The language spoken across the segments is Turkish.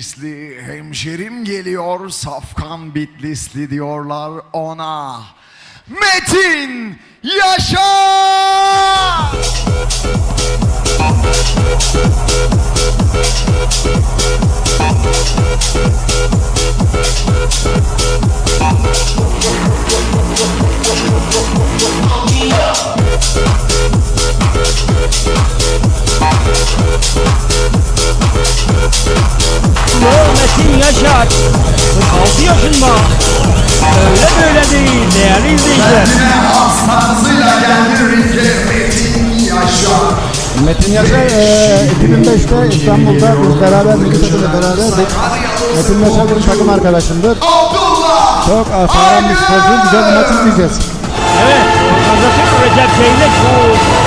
Bitlisli hemşerim geliyor safkan Bitlisli diyorlar ona. Metin yaşa! Değerli izleyiciler Metin yaşa! Metin Yaşar e, 2005'te İstanbul'da biz beraber takımla beraberdik. Metin Yaşar benim takım arkadaşımdır. Çok sağlam bir sporcu. Güzel bir maç izleyeceğiz. Evet organizatör Recep Zeylek bu,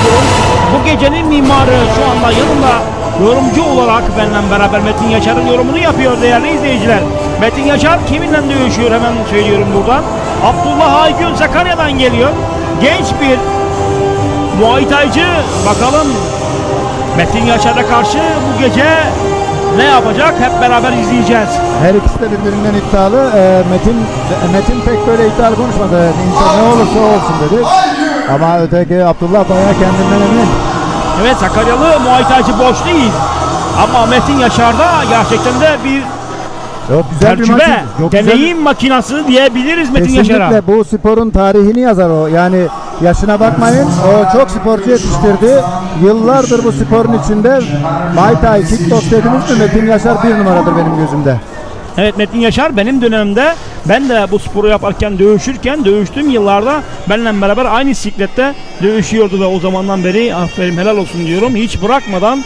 bu, bu gecenin mimarı şu anda yanımda yorumcu olarak benimle beraber Metin Yaşar'ın yorumunu yapıyor değerli izleyiciler. Metin Yaşar kiminle dövüşüyor hemen söylüyorum buradan. Abdullah Aygün Sakarya'dan geliyor. Genç bir Muay. Bakalım Metin Yaşar'a karşı bu gece ne yapacak hep beraber izleyeceğiz. Her ikisi de birbirinden iddialı. E, Metin Metin pek böyle iddialı konuşmadı. İnsan ne olursa olsun dedi. Ama öteki Abdullah bayağı kendinden emin. Evet Sakaryalı Muay boş değil. Ama Metin Yaşar'da gerçekten de bir Yok güzel bir maç. tecrübe, Yok, güzel- deneyim makinası diyebiliriz Metin Yaşar'a. Kesinlikle bu sporun tarihini yazar o. Yani yaşına bakmayın. O çok sporcu yetiştirdi. Yıllardır bu sporun içinde Muay Thai, kickbox dediniz mi Metin Yaşar bir numaradır benim gözümde. Evet Metin Yaşar benim dönemimde ben de bu sporu yaparken dövüşürken dövüştüğüm yıllarda benimle beraber aynı siklette dövüşüyordu ve o zamandan beri aferin helal olsun diyorum hiç bırakmadan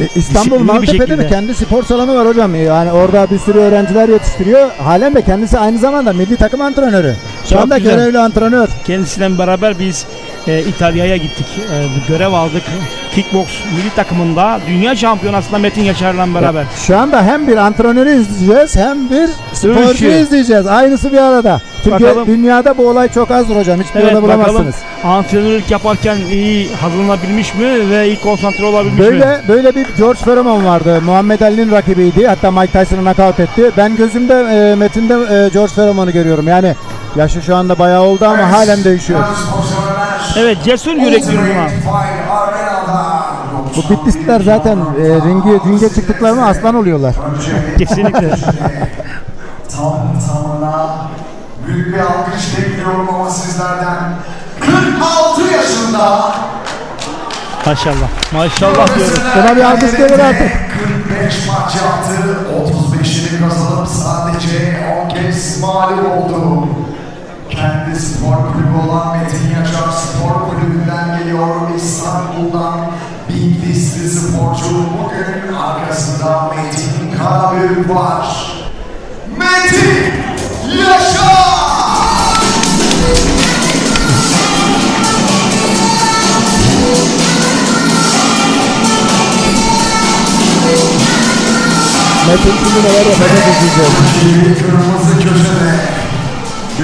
E, İstanbul Disiplinli bir Maltepe'de şekilde. de kendi spor salonu var hocam. Yani orada bir sürü öğrenciler yetiştiriyor. Halen de kendisi aynı zamanda milli takım antrenörü. Şu Çok anda güzel. görevli antrenör. kendisiyle beraber biz e, İtalya'ya gittik. E, görev aldık. Kickbox milli takımında dünya şampiyonasında Metin Yaşar'la beraber. Şu anda hem bir antrenörü izleyeceğiz hem bir sporcu izleyeceğiz. Aynısı bir arada. Çünkü Bakalım. dünyada bu olay çok azdır hocam. Hiçbir Evet yerde bakalım bulamazsınız. antrenörlük yaparken iyi hazırlanabilmiş mi ve iyi konsantre olabilmiş mi? Böyle böyle bir George Foreman vardı. Muhammed Ali'nin rakibiydi. Hatta Mike Tyson'ı knockout etti. Ben gözümde e, Metin'de e, George Foreman'ı görüyorum. Yani yaşı şu anda bayağı oldu ama halen dövüşüyor. Evet cesur yürek diyorum buna. Bu Bitlisliler zaten e, ringe, ringe çıktıklarında aslan oluyorlar. Kesinlikle. Tam tamına büyük bir alkış bekliyorum ama sizlerden 46 yaşında Maşallah. Maşallah diyoruz. Buna bir alkış gelir artık. 45 maç yaptı. 35'ini kazanıp sadece 10 kez mağlup oldu. Kendi spor kulübü olan Metin Yaşar Spor Kulübü'nden geliyor. İstanbul'dan Bitlisli sporcu. Bugün arkasında Metin Karabük var. Metin Yaşar! Metin şimdi neler yapacak izleyeceğiz.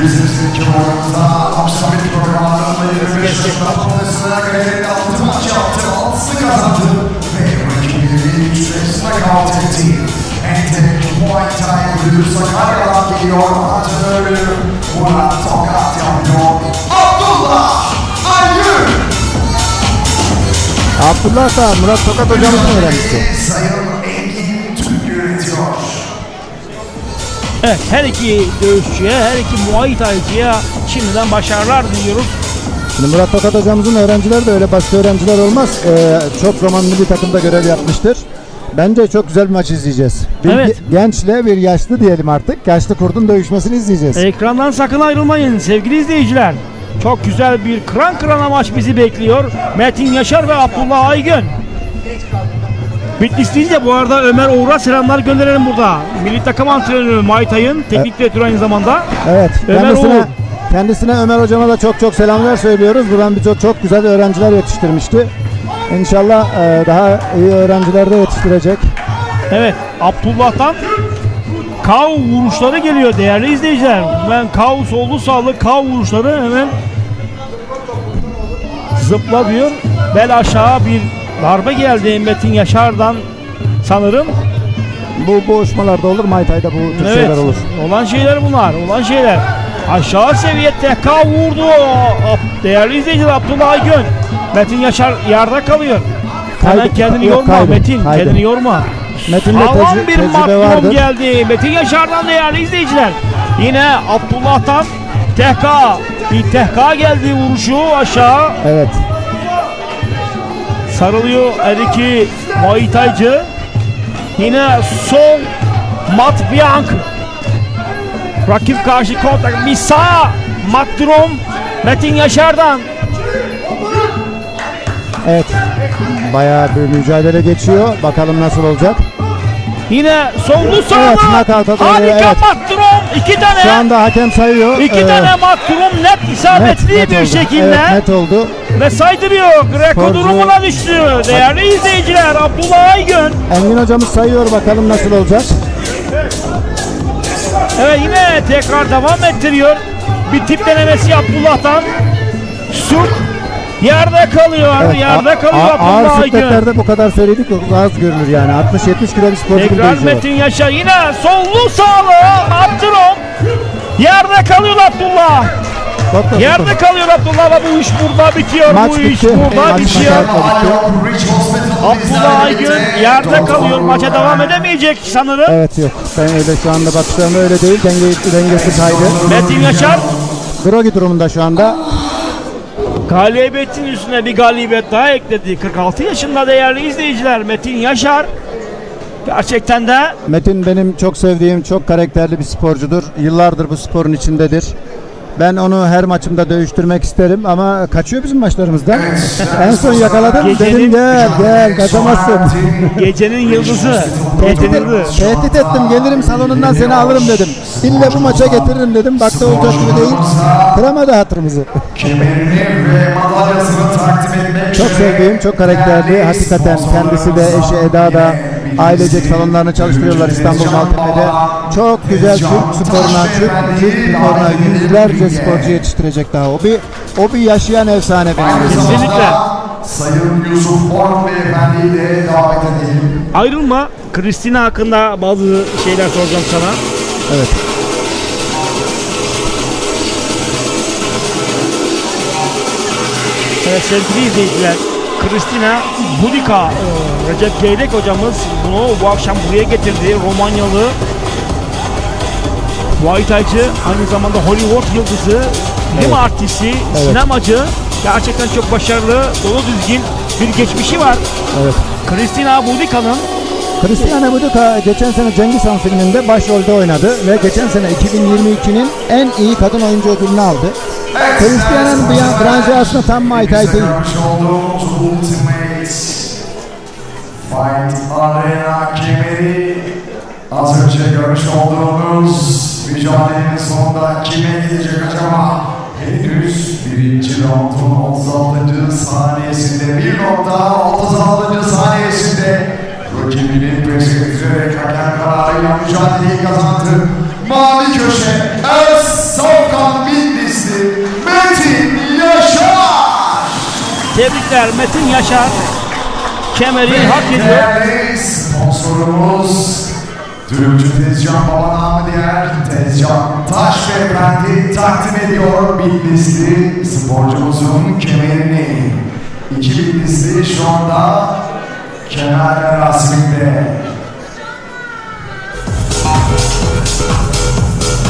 Yüzümüzdeki oyununda akşam bir programlarında 25 yaşında profesyonel kariyerinde 6 maç yaptı, 6'sı kazandı ve rakibini 3 yaşına kalt etti. Entek Muay Thai kulübü Sakarya'dan geliyor, antrenörü Murat Tokat yapıyor. Abdullah Aygün! Abdullah da Murat Tokat hocamızın öğrencisi. Sayın Evet her iki dövüşçüye, her iki Muay Thai'ciye şimdiden başarılar diliyoruz. Şimdi Murat Tokat hocamızın öğrencileri de öyle başka öğrenciler olmaz. Ee, çok zaman milli takımda görev yapmıştır. Bence çok güzel bir maç izleyeceğiz. Bir Evet. ge- gençle bir yaşlı diyelim artık. Yaşlı kurdun dövüşmesini izleyeceğiz. Ekrandan sakın ayrılmayın sevgili izleyiciler. Çok güzel bir kıran kırana maç bizi bekliyor. Metin Yaşar ve Abdullah Aygün. Bitlis deyince bu arada Ömer Uğur'a selamlar gönderelim burada. Milli takım antrenörü Muay Thai'ın teknik direktörü aynı zamanda. Evet. Ömer kendisine, Uğur. kendisine Ömer hocama da çok çok selamlar söylüyoruz. Buradan birçok çok güzel öğrenciler yetiştirmişti. İnşallah e, daha iyi öğrenciler de yetiştirecek. Evet Abdullah'tan kav vuruşları geliyor değerli izleyiciler. Ben kav soldu sağlı kav vuruşları hemen zıpla diyor. Bel aşağı bir darbe geldi Metin Yaşar'dan sanırım. Bu boğuşmalarda olur, Muay Thai'da bu tür Evet. şeyler olur. Olan şeyler bunlar. Olan şeyler. Aşağı seviye TK vurdu. Değerli izleyiciler Abdullah Aygün. Metin Yaşar yerde kalıyor. Hemen Kaydı- kendini yok, yorma kaydı, Metin. kaydı. Kendini yorma. Metin'de Sağlam tecrü- bir vardır. geldi. Metin Yaşar'dan değerli izleyiciler. Yine Abdullah'tan TK. Bir TK geldi vuruşu aşağı. Evet. Sarılıyor her iki Muay Thai'cı. Yine sol Mat Bianc. Rakip karşı kontak. Bir sağ Matrom Metin Yaşar'dan. Evet. Bayağı bir mücadele geçiyor. Bakalım nasıl olacak. Yine sollu sağda. Evet, knockout'a doğru, Harika evet. Matrom. iki tane. Şu anda hakem sayıyor. iki Ee, tane Matrom net isabetli net bir oldu. şekilde. Evet, net oldu. Ve saydırıyor. Greco durumuna düştü. Değerli izleyiciler Abdullah Aygün. Engin hocamız sayıyor bakalım nasıl olacak. Evet yine tekrar devam ettiriyor. Bir tip denemesi Abdullah'tan. Suk yerde kalıyor. Evet, yerde kalıyor a- ağır Abdullah Aygün. sikletlerde bu kadar söyledik az görülür yani. 60-70 kilo bir sporcu Tekrar. Metin Yaşar yine sollu sağlı Abdurrahman. Yerde kalıyor Abdullah. Bak, bak, Yerde bak. kalıyor Abdullah ve bu iş burada bitiyor. Maç bu iş bitti. burada Maç bitiyor. Abdullah Aygün yerde kalıyor. Maça devam edemeyecek sanırım. Evet yok. Ben öyle şu anda bakışlarımda öyle değil. Denge, dengesi kaydı. Metin Yaşar Grogi durumunda şu anda. Galibiyetin üstüne bir galibiyet daha ekledi. 46 yaşında değerli izleyiciler Metin Yaşar. Gerçekten de Metin benim çok sevdiğim, çok karakterli bir sporcudur. Yıllardır bu sporun içindedir. Ben onu her maçımda dövüştürmek isterim ama kaçıyor bizim maçlarımızdan. en son yakaladım Gecenin- dedim gel gel kaçamazsın. gecenin yıldızı. Tehdit ettim gelirim salonundan seni alırım dedim. İlle bu maça getiririm dedim. Baktı olacak gibi değil. Kıramadı hatırımızı. Kemerini ve madalyasını takdim etmek Çok üzere sevdiğim, çok karakterli. değerli Hakikaten kendisi de eşi Eda da ailecek salonlarını çalıştırıyorlar İstanbul Maltepe'de. Çok güzel Türk sporuna, Türk, Türk sporuna yüzlerce sporcu yetiştirecek daha. O bir o bir yaşayan efsane benim. Kesinlikle. Sayın Yusuf Orhan Beyefendi'yi de davet edelim. Ayrılma. Kristina hakkında bazı şeyler soracağım sana. Evet. Evet sevgili izleyiciler. Kristina Budika, e, Recep Geyrek hocamız bunu bu akşam buraya getirdi. Romanyalı Muay Thai'cı, aynı zamanda Hollywood yıldızı, film Evet. artisti, sinemacı. Gerçekten çok başarılı, dolu düzgün bir geçmişi var. Evet. Kristina Budika'nın Cristiano Buduka geçen sene Cengiz Han filminde başrolde oynadı ve geçen sene 2022'nin en iyi kadın oyuncu ödülünü aldı. Cristiano'nun bir branşı aslında tam Muay Thai değil. Fight Arena kemeri az önce görmüş olduğunuz mücadelenin sonunda kime gidecek acaba? Henüz birinci roundun 36. saniyesinde 1.36. saniyesinde rakibini pes ettirerek hakem kararıyla mücadeleyi kazandı. Mavi köşe El tebrikler Metin Yaşar kemeri hak ediyor. Değerli sponsorumuz Dürümcü Tezcan Baba namı diğer Tezcan Taş Beyefendi takdim ediyor Bitlisli sporcumuzun kemerini. İki Bitlisli şu anda kemer merasiminde.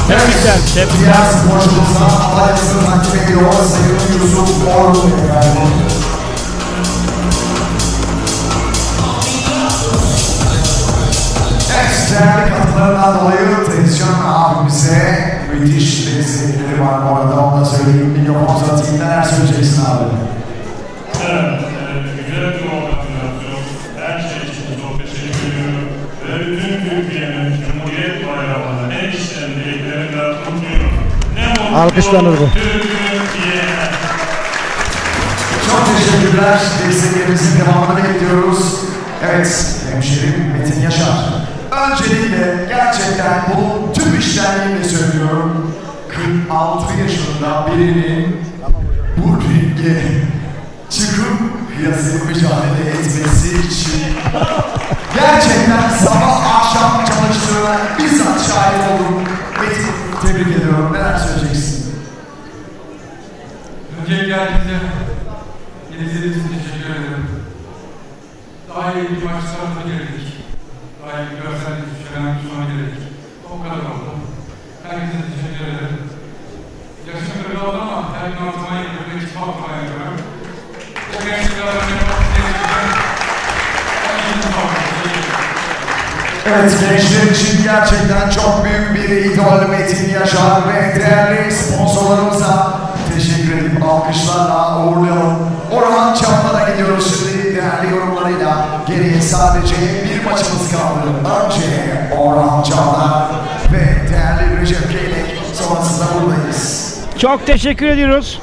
Tebrikler, tebrikler. Diğer sporcumuza madalyasını takdim ediyor Sayın Yusuf Orhun Beyefendi. Evet, değerli katkılarından dolayı Tezcan abimize müthiş destekleri var bu arada onu da söyleyeyim. Mikrofon uzatayım neler söyleyeceksin abi? Alkışlanır bu. Çok teşekkürler. Desteklerimizin devamını bekliyoruz. Evet, hemşerim Metin Yaşar. Öncelikle gerçekten bu tüm işlerliğimle söylüyorum. 46 yaşında birinin bu ringe çıkıp piyasaya mücadele etmesi için gerçekten sabah akşam akşam çalıştığına bizzat şahit oldum. Metin tebrik ediyorum. Neler söyleyeceksin? Öncelikle herkese izlediğiniz için teşekkür ederim. Daha iyi bir maç tarafına girdik. Daha iyi bir görsel şölen sunuma girdik. O kadar oldu. Herkese teşekkür ederim. Yaşım böyle oldu ama her gün antrenman yapıyorum. Hiç antrenman yapıyorum. O gençlik adamı yapmak istedim. Herkese sağ olun. Teşekkür ederim. Evet gençler için gerçekten çok büyük bir idol Metin Yaşar ve değerli sponsorlarımıza teşekkür edip alkışlarla uğurlayalım. Orhan Çamlar'a gidiyoruz şimdi değerli yorumlarıyla. Geriye sadece bir maçımız kaldı. Önce Orhan Çamlar ve değerli Recep Keylek sonrasında buradayız. Çok teşekkür ediyoruz.